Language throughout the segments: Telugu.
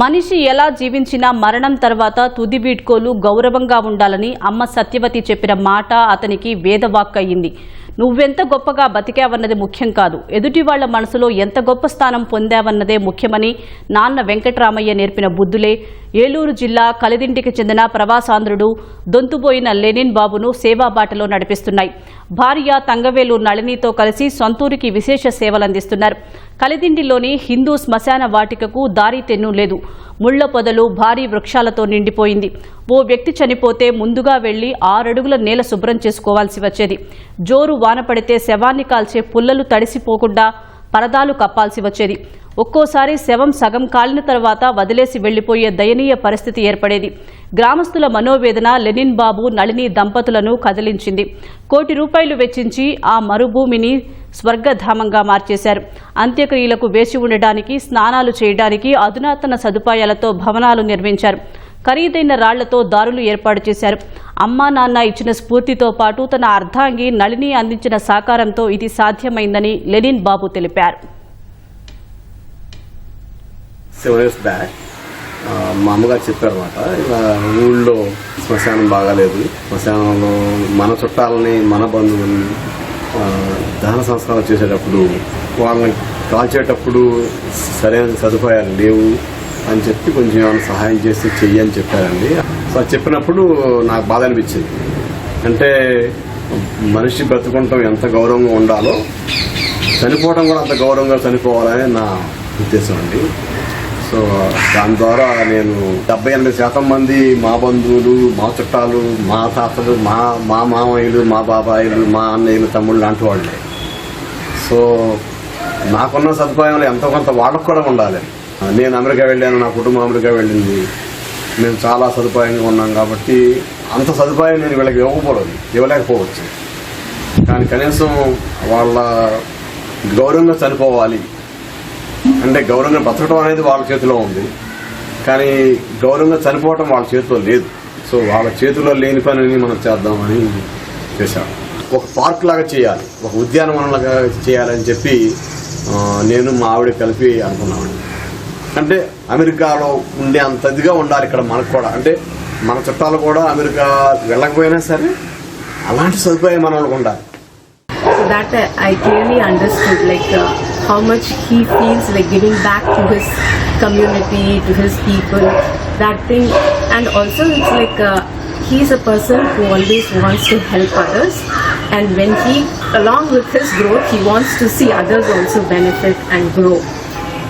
మనిషి ఎలా జీవించినా మరణం తర్వాత తుది వీడ్కోలు గౌరవంగా ఉండాలని అమ్మ సత్యవతి చెప్పిన మాట అతనికి వేదవాక్ అయ్యింది నువ్వెంత గొప్పగా బతికావన్నది ముఖ్యం కాదు. ఎదుటి వాళ్ళ మనసులో ఎంత గొప్ప స్థానం పొందావన్నదే ముఖ్యమని నాన్న వెంకటరామయ్య నేర్పిన బుద్ధులే. ఏలూరు జిల్లా కలిదింటికి చెందిన ప్రవాసాంధ్రుడు దొంతుపోయిన లెనిన్ బాబును సేవా బాటలో నడిపిస్తున్నాయి. భార్య తంగవేలు నళినితో కలిసి సొంతూరికి విశేష సేవలందిస్తున్నారు. కలిదిండిలోని హిందూ శ్మశాన వాటికకు దారి తెన్ను లేదు. ముళ్ళ పొదలు భారీ వృక్షాలతో నిండిపోయింది. ఓ వ్యక్తి చనిపోతే ముందుగా వెళ్ళి ఆరడుగుల నేల శుభ్రం చేసుకోవాల్సి వచ్చేది. జోరు వాన పడితే శవాన్ని కాల్చే పుల్లలు తడిసిపోకుండా పరదాలు కప్పాల్సి వచ్చేది. ఒక్కోసారి శవం సగం కాలిన తర్వాత వదిలేసి వెళ్ళిపోయే దయనీయ పరిస్థితి ఏర్పడేది. గ్రామస్తుల మనోవేదన లెనిన్ బాబు నళిని దంపతులను కదిలించింది. కోటి రూపాయలు వెచ్చించి ఆ మరుభూమిని స్వర్గధామంగా మార్చేశారు. అంత్యక్రియలకు వేచి ఉండడానికి స్నానాలు చేయడానికి అధునాతన సదుపాయాలతో భవనాలు నిర్మించారు. ఖరీదైన రాళ్ళతో దారులు ఏర్పాటు చేశారు. అమ్మా నాన్న ఇచ్చిన స్ఫూర్తితో పాటు తన అర్ధాంగి నళిని అందించిన సహకారంతో ఇది సాధ్యమైందని లెనిన్ బాబు తెలిపారు. మా అమ్మగారు చెప్పారన్నమాట ఇలా ఊళ్ళో శ్మశానం బాగాలేదు. శ్మశానంలో మన చుట్టాలని మన బంధువుల్ని దహన సంస్కారం చేసేటప్పుడు వాళ్ళని కాల్చేటప్పుడు సరైన సదుపాయాలు లేవు. అని చెప్పి కొంచెం ఏమైనా సహాయం చేసి చెయ్యి అని చెప్పారండి. సో అది చెప్పినప్పుడు నాకు బాధ అనిపించింది. అంటే మనిషి బ్రతుకుంటాం ఎంత గౌరవంగా ఉండాలో చనిపోవడం కూడా అంత గౌరవంగా చనిపోవాలని నా ఉద్దేశం అండి. సో దాని ద్వారా నేను డెబ్బై ఎనభై శాతం మంది మా బంధువులు మా చుట్టాలు మా తాతలు మా మా మామయ్యలు మా బాబాయిలు మా అన్నయ్యలు తమ్ముళ్ళు లాంటి వాళ్ళే. సో నాకున్న సదుపాయంలో ఎంతో కొంత వాళ్ళకు కూడా ఉండాలి. నేను అమెరికా వెళ్ళాను నా కుటుంబం అమెరికా వెళ్ళింది. మేము చాలా సదుపాయంగా ఉన్నాం కాబట్టి అంత సదుపాయం నేను వీళ్ళకి ఇవ్వకపోవడం ఇవ్వలేకపోవచ్చు. కానీ కనీసం వాళ్ళ గౌరవంగా చనిపోవాలి. అంటే గౌరవంగా బతకడం అనేది వాళ్ళ చేతిలో ఉంది. కానీ గౌరవంగా చనిపోవటం వాళ్ళ చేతిలో లేదు. సో వాళ్ళ చేతిలో లేని పనిని మనం చేద్దామని చేశాం. ఒక పార్క్ లాగా చేయాలి ఒక ఉద్యానవనం లాగా చేయాలని చెప్పి నేను మా ఆవిడ కలిపి అనుకున్నామండి. అంటే అమెరికాలో ఉండే అంతదిగా ఉండాలి ఇక్కడ మనకు కూడా అంటే మన చుట్టాలు కూడా అమెరికా వెళ్ళకపోయినా సరే అలాంటి సదుపాయం మన వాళ్ళకు ఉండాలి So that uh, I clearly understood like uh, how much he feels like giving back to his community, to his people, that thing. And also it's like uh, he's a person who always wants to help others. And when he, along with his growth, he wants to see others also benefit and grow.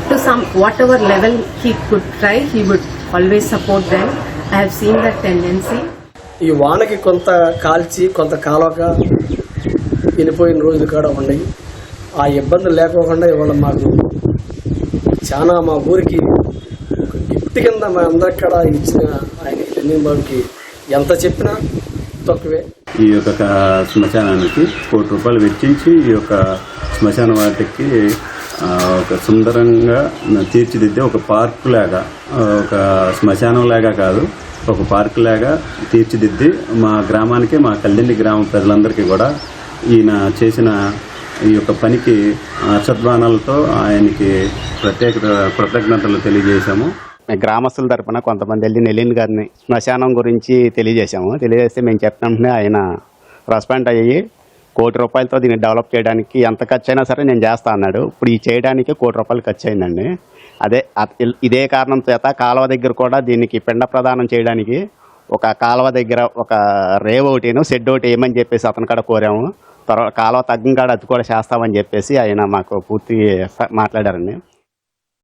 To some whatever level he could try, he would always support them. I have seen that tendency. ఈ వానకి కొంత కాల్చి కొంత కాలక వెళ్ళిపోయిన రోజులు కూడా ఉన్నాయి ఆ ఇబ్బందులు లేకోకుండా ఇవాళ మాకు చాలా మా ఊరికి గిఫ్ట్ కింద మా అందరికి కూడా ఇచ్చిన ఆయన బాబుకి ఎంత చెప్పినా తక్కువే ఈ యొక్క శ్మశానానికి కోటి రూపాయలు వెచ్చించి ఈ యొక్క శ్మశాన వాటికి ఒక సుందరంగా తీర్చిదిద్దే ఒక పార్క్ లాగా ఒక శ్మశానం లాగా కాదు ఒక పార్క్ లాగా తీర్చిదిద్ది మా గ్రామానికి మా కల్లిండి గ్రామ ప్రజలందరికీ కూడా ఈయన చేసిన ఈ యొక్క పనికి అర్షధ్వానాలతో ఆయనకి ప్రత్యేక కృతజ్ఞతలు తెలియజేశాము. గ్రామస్తుల తరపున కొంతమంది వెళ్ళి నెలిన్ గారిని శ్మశానం గురించి తెలియజేశాము. తెలియజేస్తే మేము చెప్పినట్టునే ఆయన రెస్పాండ్ అయ్యి కోటి రూపాయలతో దీన్ని డెవలప్ చేయడానికి ఎంత ఖర్చు అయినా సరే నేను చేస్తా అన్నాడు. ఇప్పుడు ఈ చేయడానికి కోటి రూపాయలు ఖర్చు అయిందండి అదే ఇదే కారణం చేత కాలువ దగ్గర కూడా దీనికి పిండ ప్రదానం చేయడానికి ఒక కాలువ దగ్గర ఒక రేవ్ ఒకటిను షెడ్ ఒకటి వేయమని చెప్పేసి అతను కూడా కోరాము. తర్వాత కాలువ తగ్గం కాడ అది కూడా చేస్తామని చెప్పేసి ఆయన మాకు పూర్తి మాట్లాడారండి.